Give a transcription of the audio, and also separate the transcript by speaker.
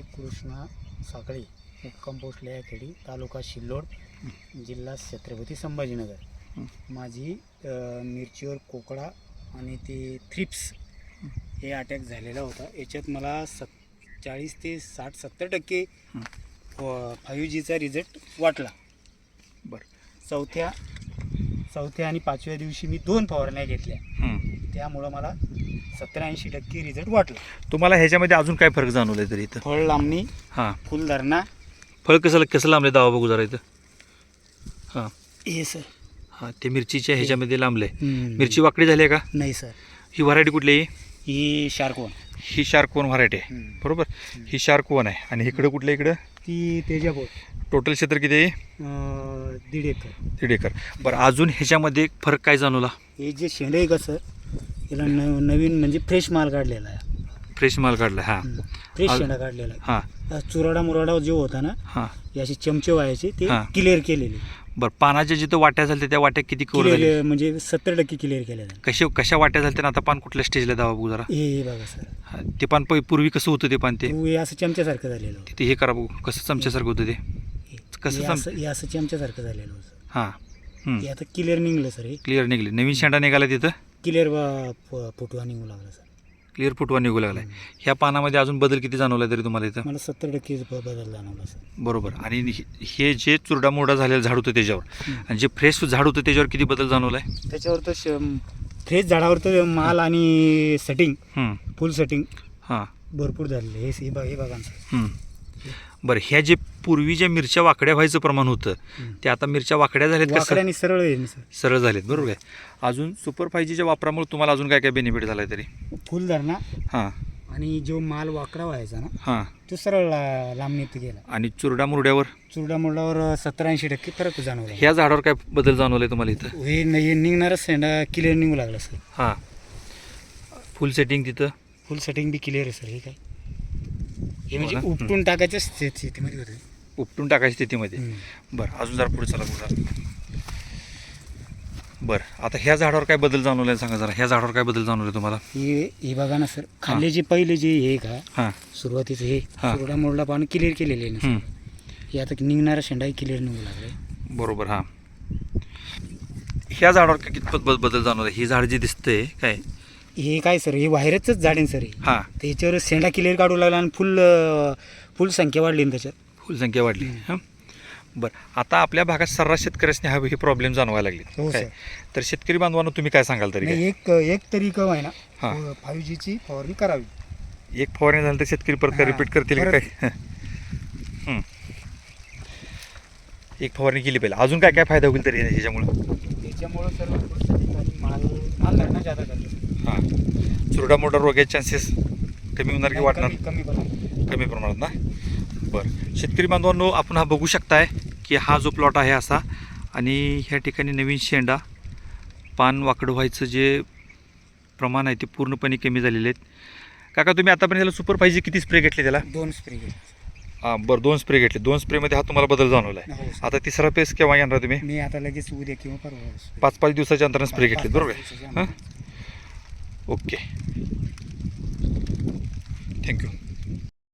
Speaker 1: कृष्णा साखळी मुक्काम पोस्ट तालुका शिल्लोड जिल्हा छत्रपती संभाजीनगर. माझी अ, मिरचीवर कोकडा आणि ते थ्रिप्स हे अटॅक झालेला होता. याच्यात मला सत् चाळीस ते साठ सत्तर टक्के फाईव्ह जीचा रिझल्ट वाटला.
Speaker 2: बरं.
Speaker 1: चौथ्या चौथ्या आणि पाचव्या दिवशी मी दोन फवारण्या घेतल्या.
Speaker 2: हं.
Speaker 1: त्यामुळं मला सत्तर ऐंशी टक्के रिझल्ट वाटला.
Speaker 2: तुम्हाला ह्याच्यामध्ये अजून काय फरक जाणवलाय तरी इथं?
Speaker 1: फळ लांबणी
Speaker 2: हां.
Speaker 1: फुलधरणा.
Speaker 2: फळ कसं कसं लांबले दावा बघू जरा इथं. हां.
Speaker 1: हे सर.
Speaker 2: हां ते मिरचीच्या ह्याच्यामध्ये लांबले
Speaker 1: मिरची
Speaker 2: मिरची वाकडी झाली आहे का?
Speaker 1: नाही सर.
Speaker 2: ही व्हरायटी कुठली आहे?
Speaker 1: ही शार्कवन
Speaker 2: ही शार्क वन व्हरायटी आहे. बरोबर? ही शार्क वन आहे. आणि इकडं कुठल्या इकडं?
Speaker 1: ती तेजापूर.
Speaker 2: टोटल क्षेत्र किती आहे?
Speaker 1: दीड एकर.
Speaker 2: दीड एकर. बरं अजून ह्याच्यामध्ये फरक काय जाणवला?
Speaker 1: हे जे शेंड आहे कसं याला न नवीन म्हणजे फ्रेश माल काढलेला आहे.
Speaker 2: फ्रेश माल काढला हां.
Speaker 1: फ्रेश शेंडा काढलेला
Speaker 2: हां.
Speaker 1: आहे चुराडा मुराडा जो होता ना
Speaker 2: हां.
Speaker 1: हे असे चमचे व्हायचे ते
Speaker 2: हा.
Speaker 1: क्लिअर केलेले.
Speaker 2: बरं पानाच्या जिथं वाट्या झाल्या त्या वाट्या किती कवर झाल्या?
Speaker 1: क्लिअर म्हणजे सत्तर टक्के क्लिअर केलेलं
Speaker 2: कशा कशा वाट्या झाल्या आणि आता पान कुठल्या स्टेजला दावा बघू जरा.
Speaker 1: हे हे बघा सर
Speaker 2: हां, ते पान पै- पूर्वी कसं होतं ते पान ते?
Speaker 1: हे असं चमच्यासारखं झालेलं होतं.
Speaker 2: ते हे करा बघू कसं चमच्यासारखं होतं ते?
Speaker 1: हे-
Speaker 2: कसं
Speaker 1: हे असं हे असं चमच्यासारखं झालेलं होतं.
Speaker 2: हां.
Speaker 1: हे आता क्लिअर निघलं सर हे.
Speaker 2: क्लिअर निघले. नवीन शेंडा निघाला तिथं?
Speaker 1: क्लिअर फुटवा निघू लागला सर.
Speaker 2: क्लिअर फुटवा निघू लागला ह्या पानामध्ये अजून बदल किती जाणवला तरी तुम्हाला इथं?
Speaker 1: मला सत्तर टक्के बदल जाणवला सर.
Speaker 2: बरोबर. आणि हे- हे जे चुरडा मोरडा झालेलं झाड होतं त्याच्यावर आणि जे फ्रेश झाड होतं त्याच्यावर किती बदल जाणवलाय
Speaker 1: त्याच्यावर तर फ्रेश झाडावर तर माल आणि सेटिंग
Speaker 2: हं,
Speaker 1: फुल सेटिंग
Speaker 2: हां.
Speaker 1: भरपूर झालेलं आहे. हे हे बघा हे बघा ना सर.
Speaker 2: हं. बरं ह्या जे पूर्वी ज्या मिरच्या वाकड्या व्हायचं प्रमाण होतं. ते आता मिरच्या वाकड्या झाल्यात
Speaker 1: वाकड्याने सरळ
Speaker 2: सरळ झालेत बरोबर आहे. अजून सुपर फायजीच्या वापरामुळे तुम्हाला अजून काय काय बेनिफिट झालाय तरी?
Speaker 1: फुल धरणा
Speaker 2: हां.
Speaker 1: आणि जो माल वाकडा व्हायचा ना
Speaker 2: हां.
Speaker 1: तो सरळ लांबणीत गेला.
Speaker 2: आणि चुरडा मुरड्यावर?
Speaker 1: चुरडा मुरडावर सत्तर ऐंशी टक्के फरक जाणवला.
Speaker 2: ह्या झाडावर काय बदल जाणवलाय तुम्हाला इथं?
Speaker 1: हे नाही निघणारच सेंडा क्लिअर निघू लागला सर.
Speaker 2: हां. फुल सेटिंग तिथं?
Speaker 1: फुल सेटिंग बी क्लिअर आहे सर हे काय? हे म्हणजे
Speaker 2: हो?
Speaker 1: उपटून टाकायच्या स्थिती स्थितीमध्ये होते.
Speaker 2: उपटून टाकायच्या स्थितीमध्ये. बरं अजून जरा पुढे चला बघा बरं आता ह्या झाडावर काय बदल जाणवलाय सांगा जरा ह्या झाडावर काय बदल जाणवले तुम्हाला?
Speaker 1: हे हे बघा ना सर. खाल्ले जे पहिले जे हे का
Speaker 2: हां.
Speaker 1: सुरुवातीचं हे. चुरडा मोरडा पाणी क्लिअर केलेले आहे ना
Speaker 2: हं.
Speaker 1: आता निघणारा शेंडाही क्लिअर निघू लागलाय.
Speaker 2: बरोबर हां. ह्या झाडावर काय कितपत बदल जाणवला? ही झाड जे दिसतंय काय?
Speaker 1: हे काय सर हे व्हायरसच झाड आहे सर हे.
Speaker 2: हां.
Speaker 1: त्याच्यावर शेंडा क्लिअर काढू लागला आणि फुल अं, फुल संख्या वाढली ना त्याच्यात.
Speaker 2: फुलसंख्या वाढली. हां? बरं. आता आपल्या भागात सर्रास शेतकऱ्यासने हा हे प्रॉब्लेम जाणवायला लागले
Speaker 1: हो,
Speaker 2: काय?
Speaker 1: सर.
Speaker 2: तर शेतकरी बांधवांना तुम्ही काय सांगाल तरी काय?
Speaker 1: नाही एक एक तरी कम आहे
Speaker 2: हा.
Speaker 1: ना फाईव्ह जीची फवारणी करावी.
Speaker 2: एक फवारणी झाली तर शेतकरी परत
Speaker 1: हां,
Speaker 2: रिपीट करतील का
Speaker 1: परत-
Speaker 2: काय? हं. एक फवारणी केली पाहिजे अजून काय काय फायदा होईल तरी ह्याच्यामुळं
Speaker 1: त्याच्यामुळं सर्व माल माल धरणं जादा करतो
Speaker 2: हां चुरडा मोठा रोगाचे चान्सेस कमी होणार की वाढणार?
Speaker 1: कमी बनवतो.
Speaker 2: कमी प्रमाणात ना? बरं. शेतकरी बांधवांनो आपण हा बघू शकताय की हा जो प्लॉट आहे असा आणि ह्या ठिकाणी नवीन शेंडा पान वाकडं व्हायचं जे प्रमाण आहे ते पूर्णपणे कमी झालेले आहेत. काका तुम्ही आतापर्यंत त्याला सुपर पाहिजे किती स्प्रे घेतले त्याला?
Speaker 1: दोन स्प्रे
Speaker 2: हां बरं दोन स्प्रे घेतले. दोन स्प्रेमध्ये हा तुम्हाला बदल जाणवला आहे
Speaker 1: हो. सर.
Speaker 2: आता तिसरा पेस केव्हा येणार तुम्ही?
Speaker 1: मी आता लगेच उद्या किंवा परवा.
Speaker 2: पाच पाच दिवसाच्या अंतराने स्प्रे घेतले बरोबर हां? Okay thank you